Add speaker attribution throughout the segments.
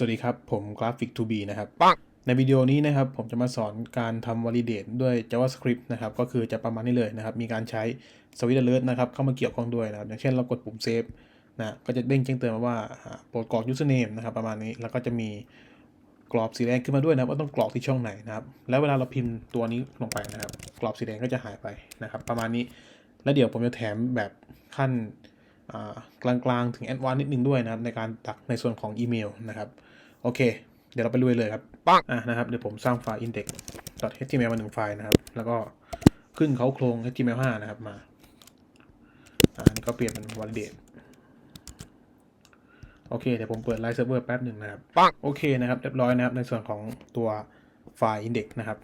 Speaker 1: สวัสดีครับ ผม Graphic 2B นะครับ
Speaker 2: ปัง
Speaker 1: ในวิดีโอนี้นะครับ ผมจะมาสอนการทำ validate ด้วย JavaScript นะครับ ก็คือจะประมาณนี้เลยนะครับ มีการใช้ switch alert นะครับ เข้ามาเกี่ยวข้องด้วยนะครับ อย่างเช่นเรากดปุ่ม save นะ ก็จะเด้งแจ้งเตือนมาว่าอ่าโปรดกรอก username นะครับ ประมาณนี้ แล้วก็จะมีกรอบสีแดงขึ้นมาด้วยนะครับว่าต้องกรอกที่ช่องไหนนะครับ แล้วเวลาเราพิมพ์ตัวนี้ลงไปนะครับ กรอบสีแดงก็จะหายไปนะครับ ประมาณนี้ แล้วเดี๋ยวผมจะแถมแบบขั้นอ่ากลางๆ ถึงแอดวานนิดนึงด้วยนะครับ ในการตักในส่วนของอีเมลนะครับ โอเค เดี๋ยวเราไปลุยเลยครับ
Speaker 2: ปัง
Speaker 1: อะนะครับ เดี๋ยวผมสร้างไฟล์ index.html มาหนึ่งไฟล์นะครับ แล้วก็ขึ้นเขาโครง html5 นะครับมาอ่านี่ก็เปลี่ยนเป็น validate โอเค เดี๋ยวผมเปิดไลฟ์เซิร์ฟเวอร์แป๊บหนึ่งนะครับ
Speaker 2: ปัง
Speaker 1: โอเคนะครับเรียบร้อยนะครับ ในส่วนของตัวไฟล์ index นะครับ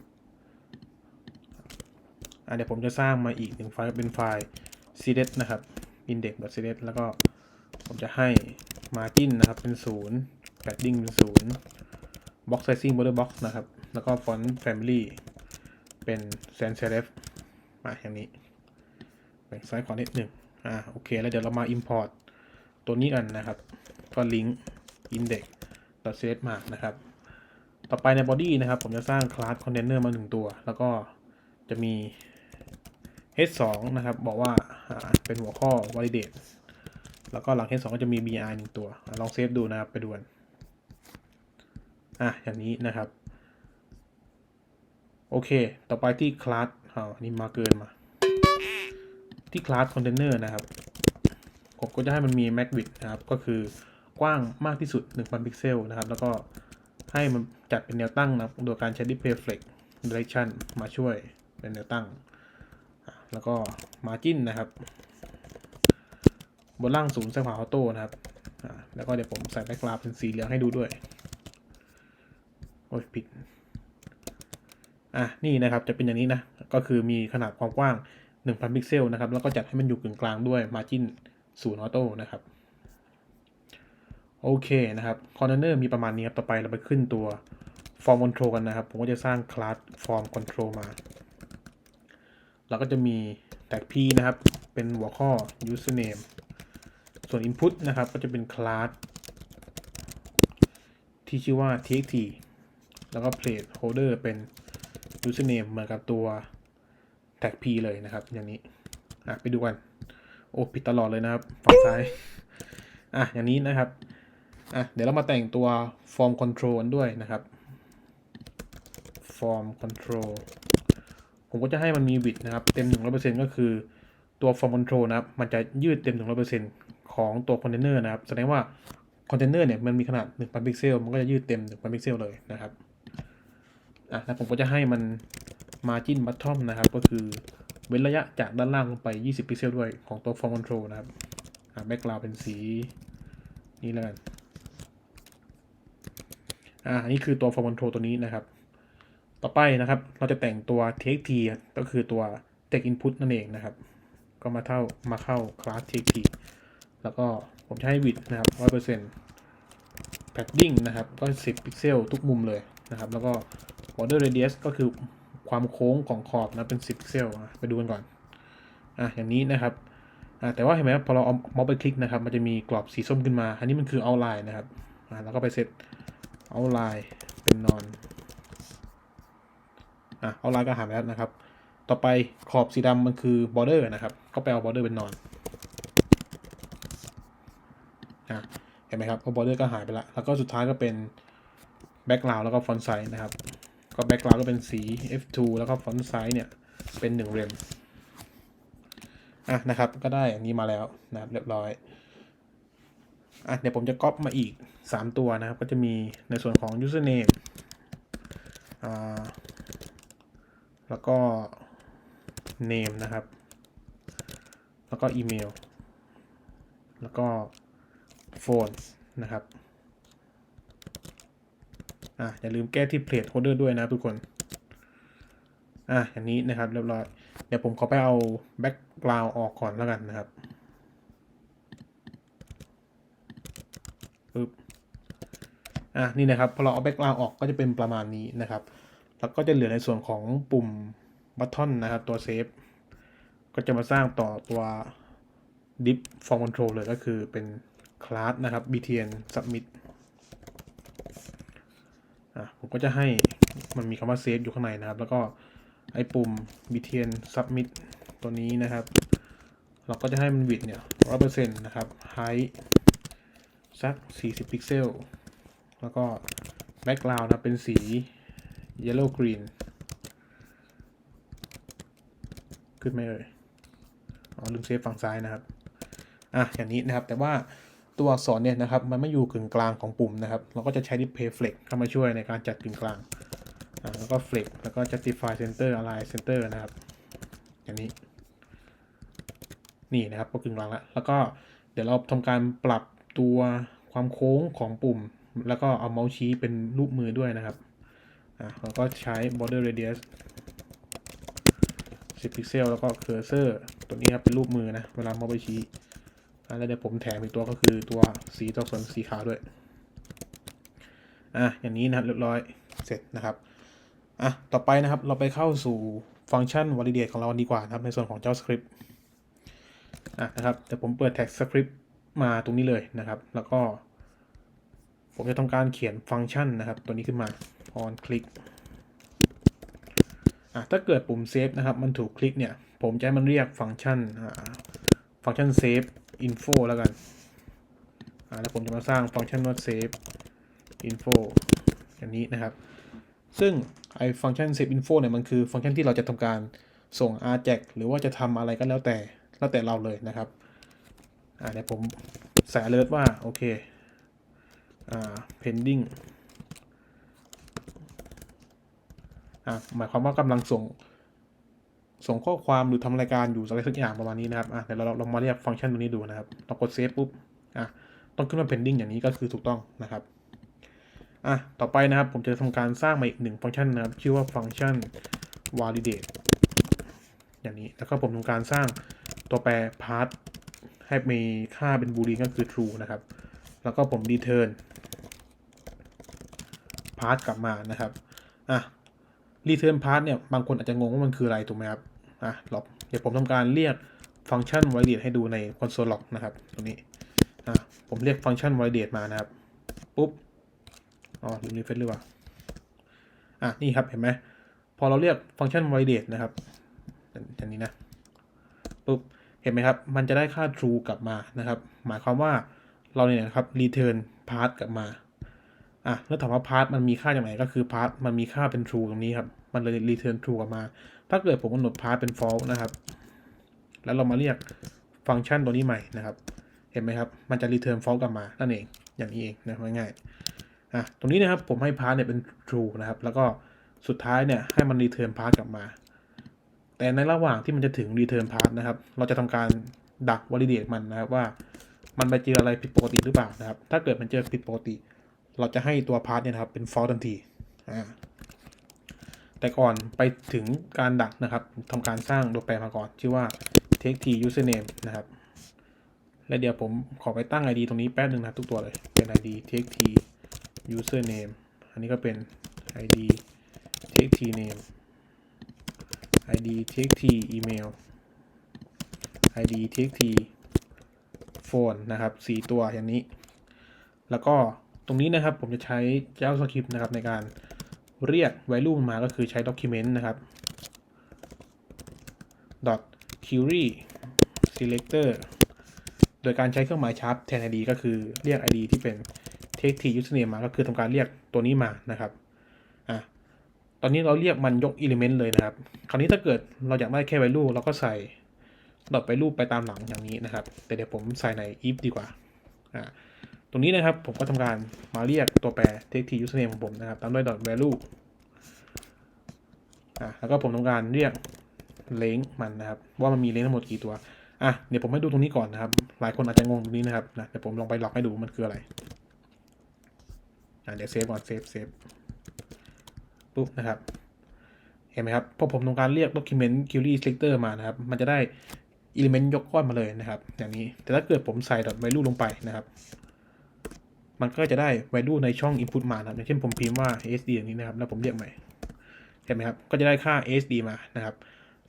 Speaker 1: อะเดี๋ยวผมจะสร้างมาอีกหนึ่งไฟล์เป็นไฟล์ cds นะครับ index.cds แล้วก็ผมจะให้ margin นะครับเป็น ศูนย์ padding เป็นศูนย์ box sizing border box นะครับ แล้วก็ font family เป็น sans serif มาอย่างนี้แบ่งซ้ายขวานิดหนึ่งอ่าโอเค แล้วเดี๋ยวเรามา import ตัวนี้กันนะครับ ก็ link index cds มานะครับ ต่อไปใน body นะครับ ผมจะสร้าง class container มาหนึ่งตัว แล้วก็จะมี h2 นะครับ บอกว่าอ่าเป็นหัวข้อ validate แล้วก็หลัง h2 ก็จะมี bi หนึ่งตัว ลองเซฟดูนะครับ ไปดูกัน อะอย่างนี้นะครับ โอเค ต่อไปที่คลาสอ่านี่มาเกินมา ที่คลาสคอนเทนเนอร์นะครับ ผมก็จะให้มันมี max width นะครับ ก็คือกว้างมากที่สุด 1000 พิกเซลนะครับ แล้วก็ให้มันจัดเป็นแนวตั้งนะครับโดยการใช้ display flex direction มาช่วยเป็นแนวตั้ง แล้วก็ margin นะครับ บนล่างศูนย์ซ้ายขวาออโต้นะครับอ่าแล้วก็เดี๋ยวผมใส่แบ็กกราวด์เป็นสีเหลืองให้ดูด้วย อ้ยผิดอะนี่นะครับจะเป็นอย่างนี้นะ ก็คือมีขนาดความกว้าง 1000 พิกเซลนะครับ แล้วก็จัดให้มันอยู่กึ่งกลางด้วย Margin 0ออโต้นะครับ โอเคนะครับคอนเนอร์มีประมาณนี้ครับ ต่อไปเราไปขึ้นตัว Form Control กันนะครับ ผมก็จะสร้างคลาส Form Control มา เราก็จะมี tag p นะครับ เป็นหัวข้อ username ส่วน input นะครับ ก็จะเป็นคลาสที่ชื่อว่า txt แล้วก็ plate holder เป็น username เหมือนกับตัว tag p เลยนะครับ อย่างนี้ อะ ไปดูกัน โอ้ผิดตลอดเลยนะครับ ฝั่งซ้าย อะ อย่างนี้นะครับ อะ เดี๋ยวเรามาแต่งตัว form control ด้วยนะครับ form control ผมก็จะให้มันมี width นะครับ เต็ม 100%ก็คือตัว form control นะครับ มันจะยืดเต็ม 100%ของตัว container นะครับ แสดงว่า container เนี่ยมันมีขนาด 1,000 พิกเซล มันก็จะยืดเต็ม 1,000 พิกเซลเลยนะครับ อะแล้วผมก็จะให้มัน margin bottom นะครับ ก็คือเว้นระยะจากด้านล่างลงไป 20 พิกเซลด้วยของตัว form control นะครับอะ background เป็นสีนี้แล้วกันอะอันนี้คือตัว form control ตัวนี้นะครับ ต่อไปนะครับ เราจะแต่งตัว txt ก็คือตัว text input นั่นเองนะครับ ก็มาเท่ามาเข้า class txt แล้วก็ผมจะให้ width นะครับ 100% padding นะครับ ก็ 10 พิกเซลทุกมุมเลยนะครับ แล้วก็ border radius ก็คือความโค้งของขอบนะเป็น 10 พิกเซลอะไปดูกันก่อนอะอย่างนี้นะครับอะแต่ว่าเห็นไหมพอเราเอาเมาส์ไปคลิกนะครับ มันจะมีกรอบสีส้มขึ้นมา อันนี้มันคือ outline นะครับอะแล้วก็ไปเซต outline เป็น non อะ outline ก็หายไปแล้วนะครับ ต่อไปขอบสีดำมันคือ border นะครับ ก็ไปเอา border เป็น non อะเห็นไหมครับพอ border ก็หายไปละแล้วก็สุดท้ายก็เป็น background แล้วก็ font size นะครับ ก็ background ก็เป็นสี f2 แล้วก็ font size เนี่ย เป็น1เรมอะนะครับ ก็ได้อย่างนี้มาแล้วนะครับเรียบร้อยอะเดี๋ยวผมจะก๊อปมาอีก 3 ตัวนะครับ ก็จะมีในส่วนของ username อ่าแล้วก็ name นะครับ แล้วก็อีเมลแล้วก็ phone นะครับ อะอย่าลืมแก้ที่ plate holder ด้วยนะทุกคนอะอย่างนี้นะครับเรียบร้อย เดี๋ยวผมขอไปเอา background ออกก่อนแล้วกันนะครับปึ๊บอะนี่นะครับพอเราเอา background ออกก็จะเป็นประมาณนี้นะครับ แล้วก็จะเหลือในส่วนของปุ่ม button นะครับตัว save ก็จะมาสร้างต่อตัว div form control เลยก็คือเป็น class นะครับ btn submit อะผมก็จะให้มันมีคำว่า save อยู่ข้างในนะครับ แล้วก็ไอ้ปุ่ม btn submit ตัวนี้นะครับ เราก็จะให้มัน width เนี่ย100%นะครับ height สัก 40 พิกเซล แล้วก็ background นะเป็นสี yellow green ขึ้นไหมเอ่ย อ๋อลืมเซฟฝั่งซ้ายนะครับ อะอย่างนี้นะครับ แต่ว่า ตัวอักษรเนี่ยนะครับมันไม่อยู่กึ่งกลางของปุ่มนะครับ เราก็จะใช้ display flex เข้ามาช่วยในการจัดกึ่งกลางแล้วก็ flex แล้วก็ justify center align center นะครับ อย่างนี้ นี่นะครับก็กึ่งกลางแล้วแล้วก็เดี๋ยวเราทำการปรับตัวความโค้งของปุ่ม แล้วก็เอาเมาส์ชี้เป็นรูปมือด้วยนะครับอะเราก็ใช้ border radius 10 พิกเซลแล้วก็เคอร์เซอร์ตัวนี้ครับเป็นรูปมือนะ เวลาเมาส์ไปชี้ แล้วเดี๋ยวผมแถมอีกตัวก็คือตัวสีตัวส่วนสีขาวด้วย อะ อย่างนี้นะครับเรียบร้อย เสร็จนะครับ อะ ต่อไปนะครับ เราไปเข้าสู่ฟังก์ชัน validate ของเราดีกว่านะครับ ในส่วนของเจ้า script อะนะครับเดี๋ยวผมเปิดแท็ก script มาตรงนี้เลยนะครับ แล้วก็ ผมจะทำการเขียนฟังก์ชันนะครับ ตัวนี้ขึ้นมา on click อะถ้าเกิดปุ่ม save นะครับ มันถูกคลิกเนี่ย ผมจะให้มันเรียกฟังก์ชัน อ่า ฟังก์ชัน save info แล้วกัน อ่า แล้วผมจะมาสร้างฟังก์ชันว่า save info อย่างนี้นะครับ ซึ่งไอฟังก์ชัน save info เนี่ย มันคือฟังก์ชันที่เราจะทำการส่ง rjac หรือว่าจะทำอะไรก็แล้วแต่ แล้วแต่เราเลยนะครับ อ่า เดี๋ยวผมใส่ alert ว่า โอเค อ่า pending อ่า หมายความว่ากำลังส่ง ส่งข้อความหรือทำรายการอยู่อะไรสักอย่างประมาณนี้นะครับอะเดี๋ยวเราเรามาเรียกฟังก์ชันตัวนี้ดูนะครับเรากดเซฟปุ๊บอะต้องขึ้นมา pending อย่างนี้ก็คือถูกต้องนะครับอะต่อไปนะครับผมจะทำการสร้างมาอีกหนึ่งฟังก์ชันนะครับชื่อว่าฟังก์ชัน validate อย่างนี้แล้วก็ผมทำการสร้างตัวแปร part ให้มีค่าเป็น boolean ก็คือ true นะครับ แล้วก็ผม return part กลับมานะครับอะ return part เนี่ยบางคนอาจจะงงว่ามันคืออะไรถูกไหมครับ อะลบเดี๋ยวผมทำการเรียกฟังก์ชัน validate ให้ดูใน console log นะครับ ตรงนี้อะผมเรียกฟังก์ชัน validate มานะครับ ปุ๊บอ๋อลืมรีเฟซหรือเปล่าอะนี่ครับเห็นไหมพอเราเรียกฟังก์ชัน validate นะครับอย่างนี้นะปุ๊บเห็นไหมครับ มันจะได้ค่า true กลับมานะครับ หมายความว่าเราเนี่ยนะครับ return part กลับมาอะแล้วถามว่า part มันมีค่าจากไหนก็คือ part มันมีค่าเป็น true ตรงนี้ครับ มันเลย return true กลับมา ถ้าเกิดผมกำหนด part เป็น false นะครับ แล้วเรามาเรียกฟังก์ชันตัวนี้ใหม่นะครับ เห็นไหมครับ มันจะ return false กลับมานั่นเอง อย่างนี้เองนะง่ายๆอะตรงนี้นะครับผมให้ part เนี่ยเป็น true นะครับ แล้วก็สุดท้ายเนี่ยให้มัน return part กลับมา แต่ในระหว่างที่มันจะถึง return part นะครับ เราจะทำการดัก validate มันนะครับว่า มันไปเจออะไรผิดปกติหรือเปล่านะครับ ถ้าเกิดมันเจอผิดปกติ เราจะให้ตัว part เนี่ยนะครับเป็น false ทันทีอ่า แต่ก่อนไปถึงการดักนะครับทำการสร้างตัวแปรมาก่อน ชื่อว่า take t username นะครับ และเดี๋ยวผมขอไปตั้ง id ตรงนี้แป๊บหนึ่งนะทุกตัวเลยเป็น id take t username อันนี้ก็เป็น id take t name id take t email id take t phone นะครับสี่ตัวอย่างนี้ แล้วก็ตรงนี้นะครับผมจะใช้ JavaScript นะครับในการ เรียก value มาก็คือใช้ document นะครับ dot query selector โดยการใช้เครื่องหมายชาร์ปแทน id ก็คือเรียก id ที่เป็น take t username มาก็คือทำการเรียกตัวนี้มานะครับอะตอนนี้เราเรียกมันยก element เลยนะครับ คราวนี้ถ้าเกิดเราอยากได้แค่ value เราก็ใส่ dot value ไปตามหลังอย่างนี้นะครับ แต่เดี๋ยวผมใส่ใน if ดีกว่าอ่า รงนี้นะครับผมก็ทำการมาเรียกตัวแปร take t username ของผมนะครับ ตามด้วย dot value อะแล้วก็ผมทำการเรียก length มันนะครับ ว่ามันมี length ทั้งหมดกี่ตัวอะเดี๋ยวผมให้ดูตรงนี้ก่อนนะครับ หลายคนอาจจะงงตรงนี้นะครับนะเดี๋ยวผมลองไปหลอกให้ดูมันคืออะไรอะเดี๋ยวเซฟก่อนเซฟเซฟปุ๊บนะครับ เห็นไหมครับพอผมทำการเรียก document query selector มานะครับ มันจะได้ element ยกก้อนมาเลยนะครับ อย่างนี้แต่ถ้าเกิดผมใส่ dot value ลงไปนะครับ มันก็จะได้ value ในช่อง input มานะครับอย่างเช่นผมพิมพ์ว่า sd อย่างนี้นะครับ แล้วผมเรียกใหม่เห็นไหมครับ ก็จะได้ค่า sd มานะครับ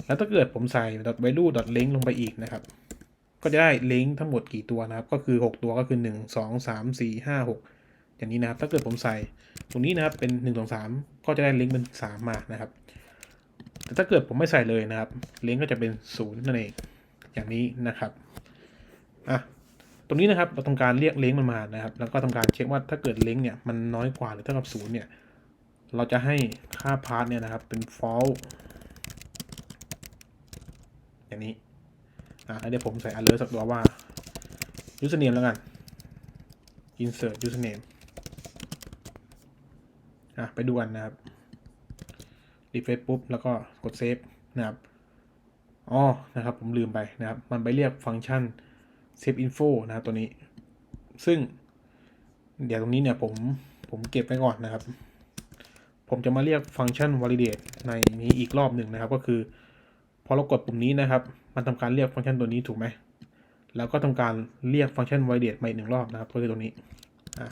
Speaker 1: แล้วถ้าเกิดผมใส่ value length ลงไปอีกนะครับ ก็จะได้ length ทั้งหมดกี่ตัวนะครับ ก็คือ 6 ตัวก็คือ 1 2 3 4 5 6 อย่างนี้นะครับ ถ้าเกิดผมใส่ตรงนี้นะครับ เป็น1นึ่งสองสามก็จะได้ลิงก์เป็นสามมานะครับ แต่ถ้าเกิดผมไม่ใส่เลยนะครับลิงก์ก็จะเป็นศูนย์นั่นเอง อย่างนี้นะครับ อะ ตรงนี้นะครับเราทำการเรียกเลิงมันมานะครับ แล้วก็ทำการเช็คว่าถ้าเกิดเลิงเนี่ยมันน้อยกว่าหรือเท่ากับศูนย์เนี่ยเราจะให้ค่าพาร์ทเนี่ยนะครับเป็น false อย่างนี้อะแล้วเดี๋ยวผมใส่ alert สักตัวว่า username แล้วกัน insert username อะไปดูกันนะครับ refresh ปุ๊บแล้วก็กด save นะครับอ๋อนะครับผมลืมไปนะครับ มันไปเรียกฟังก์ชัน save info นะครับตัวนี้ ซึ่ง เดี๋ยวตรงนี้เนี่ยผมผมเก็บไว้ก่อนนะครับ ผมจะมาเรียกฟังก์ชัน validate ในนี้อีกรอบหนึ่งนะครับ ก็คือ พอเรากดปุ่มนี้นะครับ มันทำการเรียกฟังก์ชันตัวนี้ถูกไหม แล้วก็ทำการเรียกฟังก์ชัน validate มาอีกหนึ่งรอบนะครับก็คือตรงนี้อะ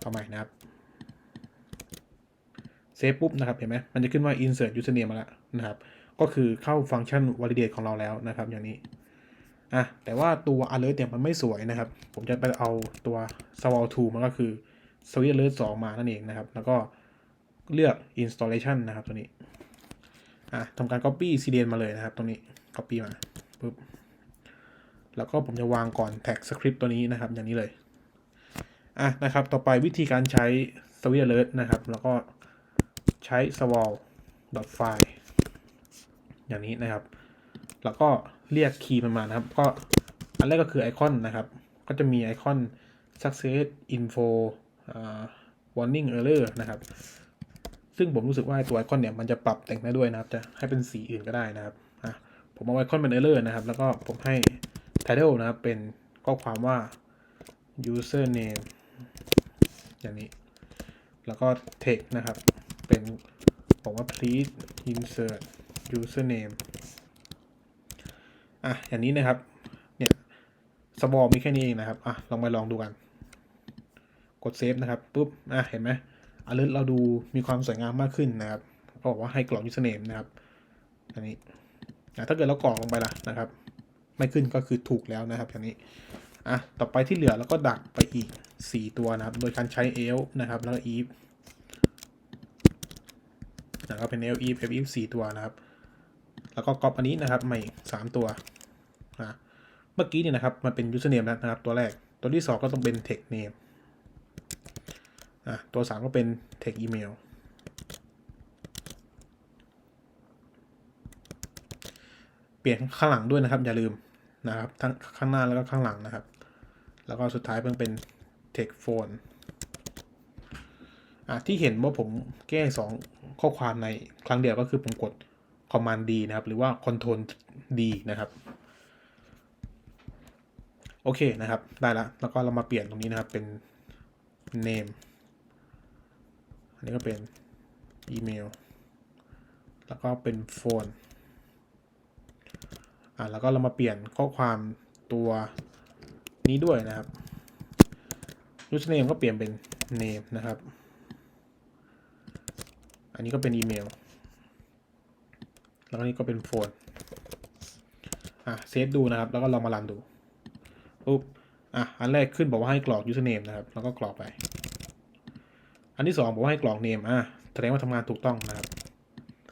Speaker 1: เอาใหม่นะครับเซฟปุ๊บนะครับเห็นไหมมันจะขึ้นว่า insert username มาแล้วนะครับ ก็คือเข้าฟังก์ชัน validate ของเราแล้วนะครับ อย่างนี้ อะแต่ว่าตัว alert เนี่ยมันไม่สวยนะครับ ผมจะไปเอาตัว swal tool มันก็คือ switch alert 2 มานั่นเองนะครับ แล้วก็เลือก installation นะครับตัวนี้อะทำการ copy cdn มาเลยนะครับตรงนี้ copy มาปุ๊บแล้วก็ผมจะวางก่อน tag script ตัวนี้นะครับ อย่างนี้เลยอะนะครับ ต่อไปวิธีการใช้ switch alert นะครับ แล้วก็ใช้ swal file อย่างนี้นะครับ แล้วก็ เรียกคีย์มันมานะครับ ก็อันแรกก็คือไอคอนนะครับ ก็จะมีไอคอน success info warning error นะครับ ซึ่งผมรู้สึกว่าตัวไอคอนเนี่ยมันจะปรับแต่งได้ด้วยนะครับ จะให้เป็นสีอื่นก็ได้นะครับอะผมเอาไอคอนเป็น error นะครับ แล้วก็ผมให้ title นะครับเป็นข้อความว่า username อย่างนี้ แล้วก็ text นะครับ เป็นบอกว่า please insert username อะอย่างนี้นะครับ เนี่ยสบอมีแค่นี้เองนะครับอะลองไปลองดูกัน กดเซฟนะครับปุ๊บอะเห็นไหมอ l e r t เราดูมีความสวยงามมากขึ้นนะครับก็บอกว่าให้กรอก username นะครับอันนี้อะถ้าเกิดเรากรอกลงไปล่ะนะครับ ไม่ขึ้นก็คือถูกแล้วนะครับอย่างนี้อะต่อไปที่เหลือเราก็ดักไปอีก 4 ตัวนะครับ โดยการใช้ else นะครับแล้วก็ if นะครับเป็น else if if 4ตัวนะครับ แล้วก็ก๊อปอันนี้นะครับมาอีกสามตัว นะเมื่อกี้เนี่ยนะครับมันเป็น username แล้วนะครับตัวแรกตัวที่ 2 ก็ต้องเป็น text name อะตัว 3 ก็เป็น text email เปลี่ยนข้างหลังด้วยนะครับ อย่าลืมนะครับทั้งข้างหน้าแล้วก็ข้างหลังนะครับ แล้วก็สุดท้ายเพิ่งเป็น text phone อะที่เห็นว่าผมแก้ 2 ข้อความในครั้งเดียวก็คือผมกด command D นะครับ หรือว่า control D นะครับ โอเคนะครับ ได้แล้วแล้วก็เรามาเปลี่ยนตรงนี้นะครับเป็น name อันนี้ก็เป็นอีเมล แล้วก็เป็นโฟน อ่าแล้วก็เรามาเปลี่ยนข้อความตัวนี้ด้วยนะครับ username ก็เปลี่ยนเป็น name นะครับ อันนี้ก็เป็นอีเมล แล้วนี่ก็เป็นโฟน อะเซฟดูนะครับ แล้วก็ลองมารันดู ปุ๊บอะอันแรกขึ้นบอกว่าให้กรอก username นะครับ แล้วก็กรอกไป อันที่สองบอกว่าให้กรอก name อะแสดงว่าทำงานถูกต้องนะครับ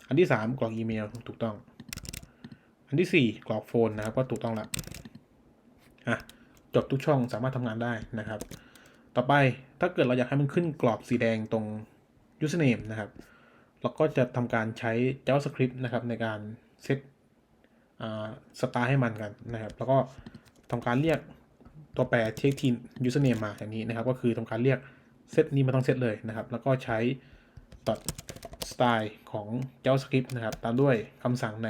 Speaker 1: อันที่สามกรอกอีเมลถูกต้อง อันที่สี่กรอกโฟนนะครับ ก็ถูกต้องละอะจบทุกช่องสามารถทำงานได้นะครับ ต่อไปถ้าเกิดเราอยากให้มันขึ้นกรอบสีแดงตรง username นะครับ เราก็จะทำการใช้ JavaScript นะครับในการเซตสตาร์ให้มันกันนะครับ แล้วก็ทำการเรียก ตัวแปรเช็คที username มาอย่างนี้นะครับ ก็คือทำการเรียกเซตนี้มาต้องเซตเลยนะครับ แล้วก็ใช้ style ของ JavaScript นะครับ ตามด้วยคำสั่งใน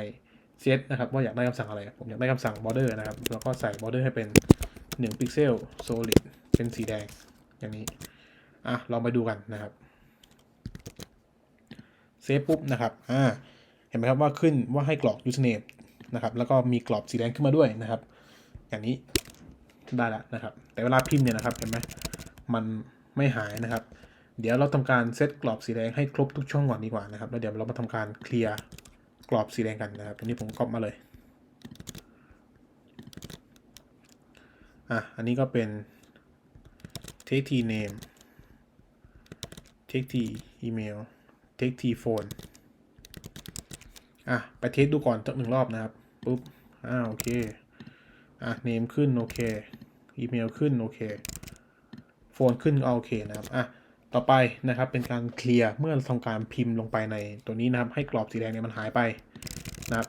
Speaker 1: cs นะครับ ว่าอยากได้คำสั่งอะไร ผมอยากได้คำสั่ง border นะครับ แล้วก็ใส่ border ให้เป็น1 pixel solid เป็นสีแดงอย่างนี้ อะ ลองไปดูกันนะครับ เซฟปุ๊บนะครับ อ่า เห็นไหมครับว่าขึ้นว่าให้กรอก username นะครับ แล้วก็มีกรอบสีแดงขึ้นมาด้วยนะครับ อย่างนี้ ได้แล้วนะครับ แต่เวลาพิมพ์เนี่ยนะครับเห็นไหมมันไม่หายนะครับ เดี๋ยวเราทำการเซตกรอบสีแดงให้ครบทุกช่องก่อนดีกว่านะครับ แล้วเดี๋ยวเรามาทำการเคลียร์กรอบสีแดงกันนะครับอันนี้ผมก๊อปมาเลยอะอันนี้ก็เป็น take t name take t email take t phone อะ ไปเทสดูก่อนสักหนึ่งรอบนะครับ ปุ๊บ อ่า โอเค อะ name ขึ้นโอเคอีเมลขึ้นโอเคโฟนขึ้นก็โอเคนะครับอะต่อไปนะครับเป็นการเคลียร์เมื่อทำการพิมพ์ลงไปในตัวนี้นะครับ ให้กรอบสีแดงเนี่ยมันหายไปนะครับ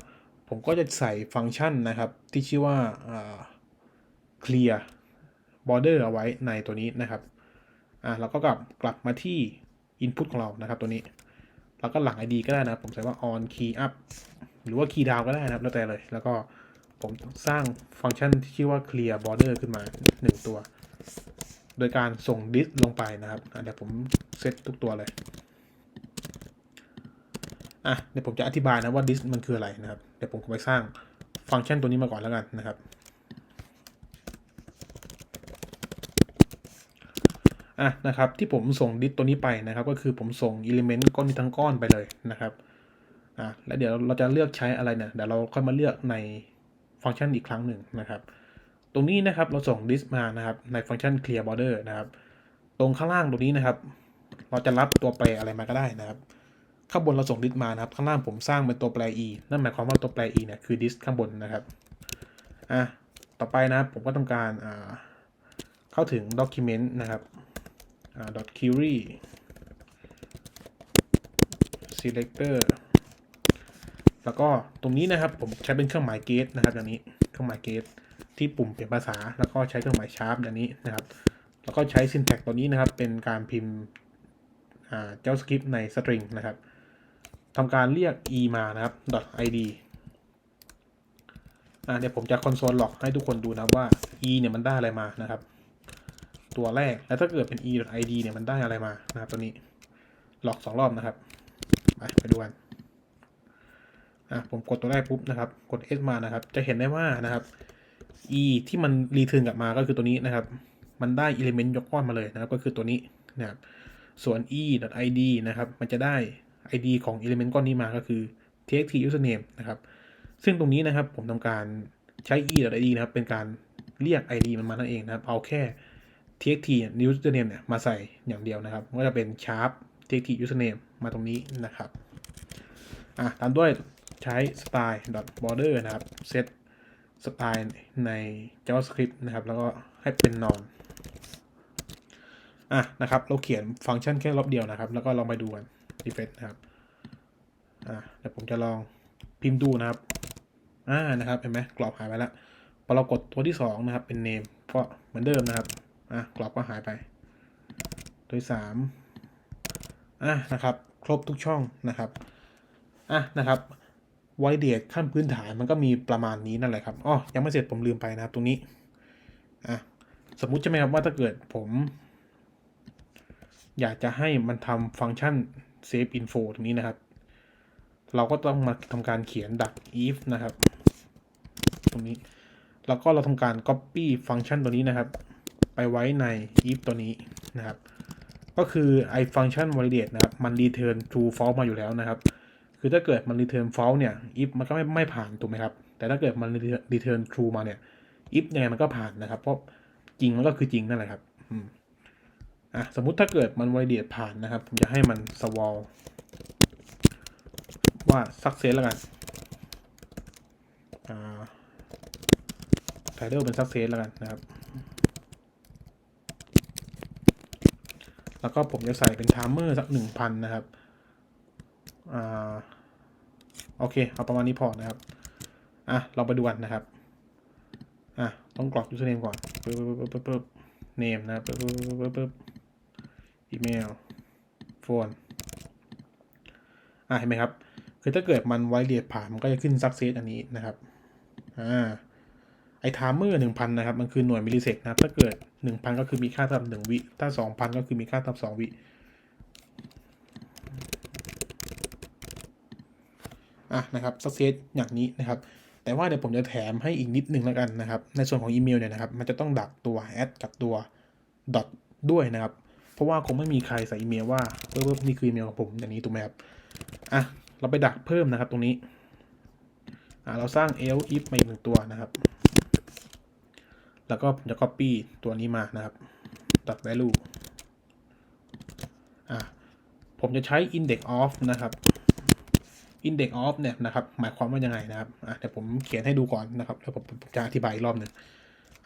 Speaker 1: ผมก็จะใส่ฟังก์ชันนะครับ ที่ชื่อว่าอ่า clear border เอาไว้ในตัวนี้นะครับอะเราก็กลับกลับมาที่ input ของเรานะครับตัวนี้ แล้วก็หลัง ID ก็ได้นะผมใส่ว่า on key up หรือว่า key down ก็ได้นะครับแล้วแต่เลย แล้วก็ ผมสร้างฟังก์ชันที่ชื่อว่า clear border ขึ้นมา 1 ตัว โดยการส่ง dis ลงไปนะครับเดี๋ยวผมเซตทุกตัวเลยอะเดี๋ยวผมจะอธิบายนะว่า dis มันคืออะไรนะครับ เดี๋ยวผมไปสร้างฟังก์ชันตัวนี้มาก่อนแล้วกันนะครับอะนะครับที่ผมส่งดิสตัวนี้ไปนะครับ ก็คือผมส่งอิเลเมนต์ก้อนนี้ทั้งก้อนไปเลยนะครับอะแล้วเดี๋ยวเราจะเลือกใช้อะไรเนี่ยเดี๋ยวเราค่อยมาเลือกใน ฟังก์ชันอีกครั้งหนึ่งนะครับ ตรงนี้นะครับเราส่งดิสมานะครับในฟังก์ชัน clear border นะครับ ตรงข้างล่างตรงนี้นะครับ เราจะรับตัวแปรอะไรมาก็ได้นะครับข้างบนเราส่งดิสมานะครับข้างล่างผมสร้างเป็นตัวแปร e นั่นหมายความว่าตัวแปร e เนี่ยคือดิสข้างบนนะครับอะต่อไปนะผมก็ต้องการอ่าเข้าถึง document นะครับ dot query selector แล้วก็ตรงนี้นะครับผมใช้เป็นเครื่องหมาย gate นะครับอย่างนี้เครื่องหมาย gate ที่ปุ่มเปลี่ยนภาษา แล้วก็ใช้เครื่องหมาย sharp อย่างนี้นะครับ แล้วก็ใช้ syntax ตัวนี้นะครับ เป็นการพิมพ์เจ้า script ใน string นะครับทำการเรียก e มานะครับ dot id อ่าเดี๋ยวผมจะ console log ให้ทุกคนดูนะว่า e เนี่ยมันได้อะไรมานะครับ ตัวแรกแล้วถ้าเกิดเป็น e.id เนี่ยมันได้อะไรมานะครับตัวนี้หลอกสองรอบนะครับ ไปไปดูกัน อะผมกดตัวแรกปุ๊บนะครับ กด S มานะครับ จะเห็นได้ว่านะครับ e ที่มันรีเทิร์นกลับมาก็คือตัวนี้นะครับ มันได้ element ยกก้อนมาเลยนะครับ ก็คือตัวนี้นะครับส่วน e.id นะครับ มันจะได้ id ของ element ก้อนนี้มาก็คือ txt username นะครับ ซึ่งตรงนี้นะครับผมทำการใช้ e.id นะครับ เป็นการเรียก id มันมานั่นเองนะครับ เอาแค่ txt username เนี่ยมาใส่อย่างเดียวนะครับ ก็จะเป็น sharp txt username มาตรงนี้นะครับ อะตามด้วย ใช้ style border นะครับ set style ใน javascript นะครับ แล้วก็ให้เป็น non อะนะครับ เราเขียนฟังก์ชันแค่รอบเดียวนะครับ แล้วก็ลองไปดูกัน refresh นะครับอะเดี๋ยวผมจะลองพิมพ์ดูนะครับอ่านะครับเห็นไหมกรอบหายไปแล้วพอเรากดตัวที่สองนะครับเป็น name ก็เหมือนเดิมนะครับอะกรอบก็หายไปโดยสามอะนะครับ ครบทุกช่องนะครับอะนะครับ ไวเดียขั้นพื้นฐานมันก็มีประมาณนี้นั่นแหละครับอ๋อยังไม่เสร็จผมลืมไปนะครับตรงนี้ อะ สมมุติใช่ไหมครับว่าถ้าเกิดผม อยากจะให้มันทำฟังก์ชัน save info ตรงนี้นะครับ เราก็ต้องมาทำการเขียนดัก if นะครับ ตรงนี้ แล้วก็เราทำการ copy ฟังก์ชันตัวนี้นะครับ ไปไว้ใน if ตัวนี้นะครับ ก็คือไอฟังก์ชัน validate นะครับ มัน return true false มาอยู่แล้วนะครับ คือถ้าเกิดมัน return false เนี่ย if มันก็ไม่ไม่ผ่านถูกไหมครับ แต่ถ้าเกิดมัน return true มาเนี่ย if ยังไงมันก็ผ่านนะครับ เพราะจริงมันก็คือจริงนั่นแหละครับอะสมมุติถ้าเกิดมัน validate ผ่านนะครับ ผมจะให้มัน swal ว่า success แล้วกันอ่า title เป็น success แล้วกันนะครับแล้วก็ผมจะใส่เป็นไทม์เมอร์สักหนึ่งพันนะครับ อ่า โอเค เอาประมาณนี้พอนะครับ อะ เราไปดูกันนะครับ อะ ต้องกรอก username ก่อนปึ๊บปึ๊บปึ๊บปึ๊บ name นะครับปึ๊บปึ๊บปึ๊บปึ๊บปึ๊บ email phone อะ เห็นไหมครับ คือถ้าเกิดมันไวเรียดผ่าน มันก็จะขึ้น success อันนี้นะครับ อ่า ไอ้ไทม์เมอร์หนึ่งพันนะครับ มันคือหน่วยมิลลิเซกนะครับ ถ้าเกิดหนึ่งพันก็คือมีค่าเท่ากับหนึ่งวิ ถ้าสองพันก็คือมีค่าเท่ากับสองวิ อะนะครับสักเซตอย่างนี้นะครับแต่ว่าเดี๋ยวผมจะแถมให้อีกนิดนึงแล้วกันนะครับ ในส่วนของอีเมลเนี่ยนะครับ มันจะต้องดักตัว add กับตัว dot ด้วยนะครับ เพราะว่าคงไม่มีใครใส่อีเมลว่าเพิ่มนี่คืออีเมลของผมอย่างนี้ถูกไหมครับอะเราไปดักเพิ่มนะครับตรงนี้อะเราสร้าง else if มาอีกหนึ่งตัวนะครับ แล้วก็ผมจะ copy ตัวนี้มานะครับ dot value อะผมจะใช้ index of นะครับ index of เนี่ยนะครับหมายความว่ายังไงนะครับอะเดี๋ยวผมเขียนให้ดูก่อนนะครับแล้วผมจะอธิบายอีกรอบหนึ่ง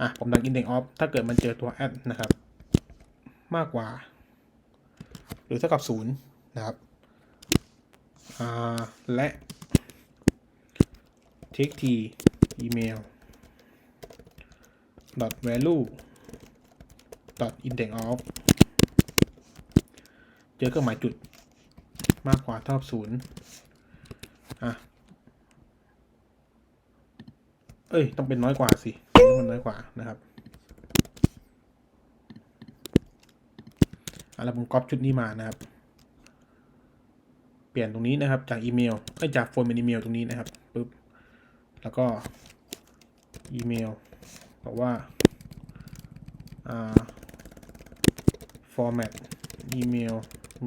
Speaker 1: อะผมดัง index of ถ้าเกิดมันเจอตัว add นะครับ มากกว่า หรือเท่ากับศูนย์นะครับอ่าและ take t email dot value dot index of เจอเครื่องหมายจุดมากกว่าเท่ากับศูนย์ อะ เอ้ย ต้องเป็นน้อยกว่าสิต้องเป็นน้อยกว่านะครับอะแล้วผมก๊อปชุดนี้มานะครับ เปลี่ยนตรงนี้นะครับ จากอีเมลเอ้จากโฟนเป็นอีเมลตรงนี้นะครับปึ๊บแล้วก็อีเมลบอกว่าอ่า format email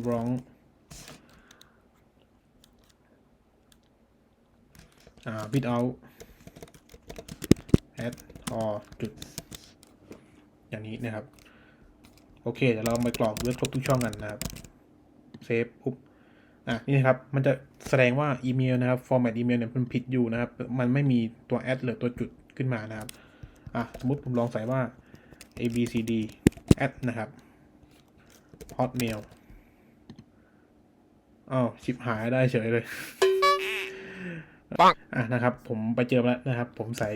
Speaker 1: wrong อ่า without at or จุด อย่างนี้นะครับ โอเคเดี๋ยวเราไปกรอกเลือกครบทุกช่องกันนะครับ เซฟปุ๊บอะนี่นะครับ มันจะแสดงว่าอีเมลนะครับ format อีเมลเนี่ยมันผิดอยู่นะครับ มันไม่มีตัว at หรือตัวจุดขึ้นมานะครับ อะ สมมติผมลองใส่ว่า a b c d at นะครับ hotmail อ้าวชิบหายได้เฉยเลย อะนะครับ ผมไปเจอแล้วนะครับ ผมใส่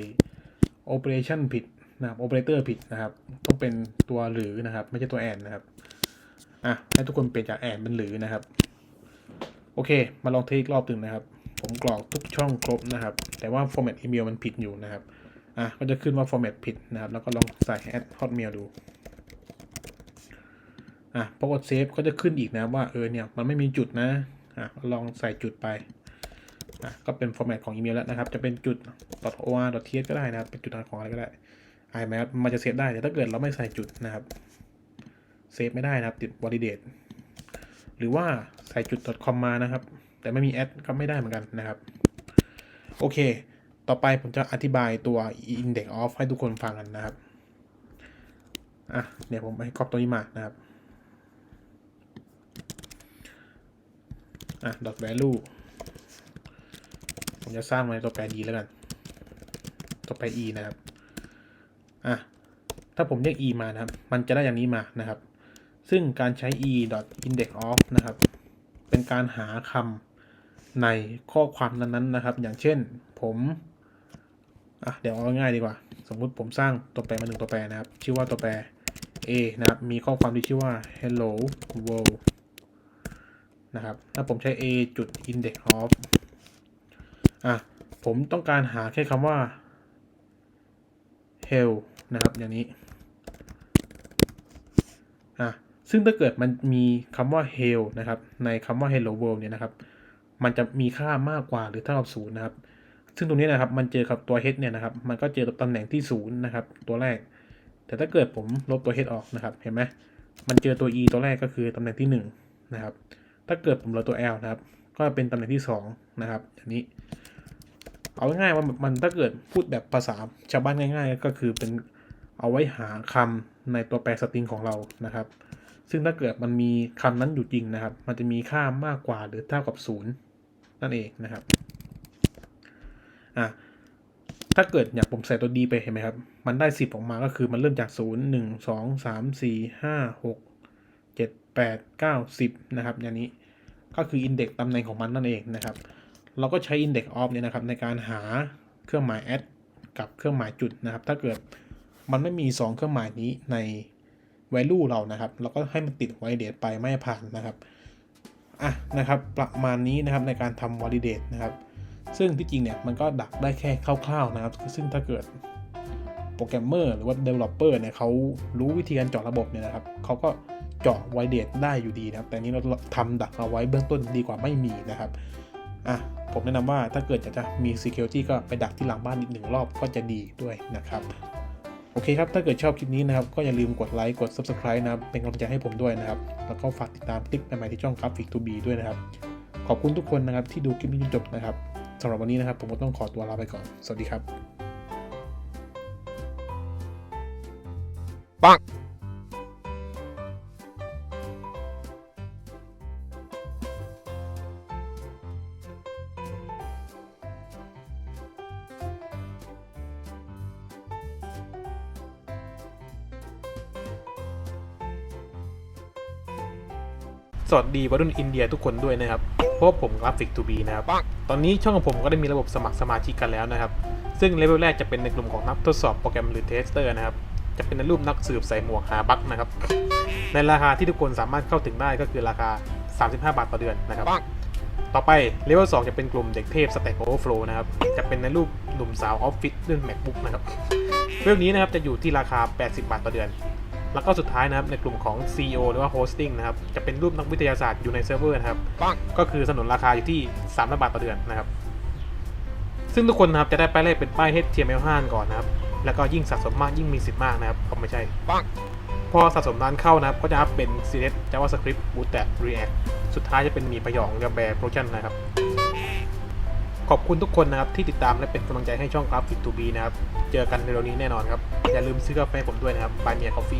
Speaker 1: operation ผิดนะครับ operator ผิดนะครับ ต้องเป็นตัวหรือนะครับ ไม่ใช่ตัวแอนนะครับ อะให้ทุกคนเปลี่ยนจากแอนเป็นหรือนะครับ โอเค มาลองเทอีกรอบหนึ่งนะครับ ผมกรอกทุกช่องครบนะครับ แต่ว่า format email มันผิดอยู่นะครับ อะ ก็จะขึ้นว่า format ผิดนะครับ แล้วก็ลองใส่ add hotmail ดูอะพอกดเซฟก็จะขึ้นอีกนะว่าเออเนี่ยมันไม่มีจุดนะอะลองใส่จุดไป อะก็เป็น format ของอีเมลแล้วนะครับ จะเป็นจุด .or .th ก็ได้นะครับ เป็นจุดของอะไรก็ได้ IMAP มันจะเซฟได้ แต่ถ้าเกิดเราไม่ใส่จุดนะครับ เซฟไม่ได้นะครับ ติด validate หรือว่าใส่จุด .com มานะครับ แต่ไม่มี add ก็ไม่ได้เหมือนกันนะครับ โอเค ต่อไปผมจะอธิบายตัว index of ให้ทุกคนฟังกันนะครับ อะเดี๋ยวผมให้ก๊อปตัวนี้มานะครับ อะ dot value ผมจะสร้างมาในตัวแปร d แล้วกัน ตัวแปร e นะครับ อะ ถ้าผมเรียก e มานะครับ มันจะได้อย่างนี้มานะครับ ซึ่งการใช้ e dot index of นะครับ เป็นการหาคำในข้อความนั้นๆนะครับ อย่างเช่น ผม อะ เดี๋ยวเอาง่ายดีกว่า สมมุติผมสร้างตัวแปรมาหนึ่งตัวแปรนะครับ ชื่อว่าตัวแปร a นะครับ มีข้อความที่ชื่อว่า hello world นะครับ ถ้าผมใช้ a จุด index of อะผมต้องการหาแค่คำว่า hell นะครับ อย่างนี้อะซึ่งถ้าเกิดมันมีคำว่า hell นะครับ ในคำว่า hello world เนี่ยนะครับ มันจะมีค่ามากกว่าหรือเท่ากับศูนย์นะครับ ซึ่งตรงนี้นะครับ มันเจอกับตัว h เนี่ยนะครับ มันก็เจอตำแหน่งที่ศูนย์นะครับ ตัวแรก แต่ถ้าเกิดผมลบตัว h ออกนะครับ เห็นไหมมันเจอตัว e ตัวแรกก็คือตำแหน่งที่หนึ่งนะครับ ถ้าเกิดผมลบตัว l นะครับ ก็เป็นตำแหน่งที่สองนะครับอย่างนี้ เอาง่ายๆว่ามันถ้าเกิดพูดแบบภาษาชาวบ้านง่าย ๆ ก็คือเป็นเอาไว้หาคำในตัวแปรสตริงของเรานะครับ ซึ่งถ้าเกิดมันมีคำนั้นอยู่จริงนะครับ มันจะมีค่ามากกว่าหรือเท่ากับศูนย์นั่นเองนะครับอะถ้าเกิดอยากผมใส่ตัวดีไปเห็นไหมครับ มันได้สิบออกมาก็คือมันเริ่มจากศูนย์หนึ่งสองสามสี่ห้าหกเจ็ดแปดเก้าสิบนะครับอย่างนี้ก็คืออินเด็กซ์ตำแหน่งของมันนั่นเองนะครับ เราก็ใช้ index of เนี่ยนะครับในการหาเครื่องหมาย add กับเครื่องหมายจุดนะครับ ถ้าเกิดมันไม่มี 2 เครื่องหมายนี้ใน value เรานะครับ เราก็ให้มันติด validate ไปไม่ผ่านนะครับอะนะครับประมาณนี้นะครับในการทำ validate นะครับ ซึ่งที่จริงเนี่ยมันก็ดักได้แค่คร่าวๆนะครับ ซึ่งถ้าเกิดโปรแกรมเมอร์หรือว่า developer เนี่ยเขารู้วิธีการเจาะระบบเนี่ยนะครับเขาก็เจาะ validate ได้อยู่ดีนะครับ แต่นี้เราทำดักเอาไว้เบื้องต้นดีกว่าไม่มีนะครับ อะผมแนะนำว่าถ้าเกิดอยากจะมี security ก็ไปดักที่หลังบ้านอีกหนึ่งรอบก็จะดีด้วยนะครับ โอเคครับ ถ้าเกิดชอบคลิปนี้นะครับ ก็อย่าลืมกดไลค์กด subscribe นะครับ เป็นกำลังใจให้ผมด้วยนะครับ แล้วก็ฝากติดตามคลิปใหม่ๆที่ช่อง Graphic to be ด้วยนะครับ ขอบคุณทุกคนนะครับที่ดูคลิปนี้จนจบนะครับสำหรับวันนี้นะครับ ผมก็ต้องขอตัวลาไปก่อน สวัสดีครับ
Speaker 2: ปัง
Speaker 1: สวัสดีวัยรุ่นอินเดียทุกคนด้วยนะครับเพราะว่าผมกราฟิกทูบีนะครับ ตอนนี้ช่องของผมก็ได้มีระบบสมัครสมาชิกกันแล้วนะครับ ซึ่งเลเวลแรกจะเป็นในกลุ่มของนักทดสอบโปรแกรมหรือเทสเตอร์นะครับ จะเป็นในรูปนักสืบใส่หมวกหาบั๊กนะครับ ในราคาที่ทุกคนสามารถเข้าถึงได้ก็คือราคา 35 บาทต่อเดือนนะครับ ต่อไปเลเวล2จะเป็นกลุ่มเด็กเทพ Stack Overflow นะครับ จะเป็นในรูปหนุ่มสาวออฟฟิศเรื่อง MacBook นะครับเรื่องนี้นะครับจะอยู่ที่ราคา 80 บาทต่อเดือน แล้วก็สุดท้ายนะครับในกลุ่มของ CEO หรือว่า Hosting นะครับ จะเป็นรูปนักวิทยาศาสตร์อยู่ในเซิร์ฟเวอร์นะครับ ก็คือสนุนราคาอยู่ที่300บาทต่อเดือนนะครับ ซึ่งทุกคนนะครับจะได้ป้ายแรกเป็นป้าย HTML5 ก่อนนะครับ แล้วก็ยิ่งสะสมมากยิ่งมีสิทธิ์มากนะครับผมไม่ใช่ พอสะสมนานเข้านะครับ ก็จะอัพเป็น CSS JavaScript Bootstrap React สุดท้ายจะเป็นหมีพยองกับแบร์โปรชั่นนะครับ ขอบคุณทุกคนนะครับที่ติดตามและเป็นกำลังใจให้ช่องกราฟิกทูบีนะครับ เจอกันในเร็วนี้แน่นอนครับ อย่าลืมซื้อกาแฟผมด้วยนะครับบายเมียกาแฟ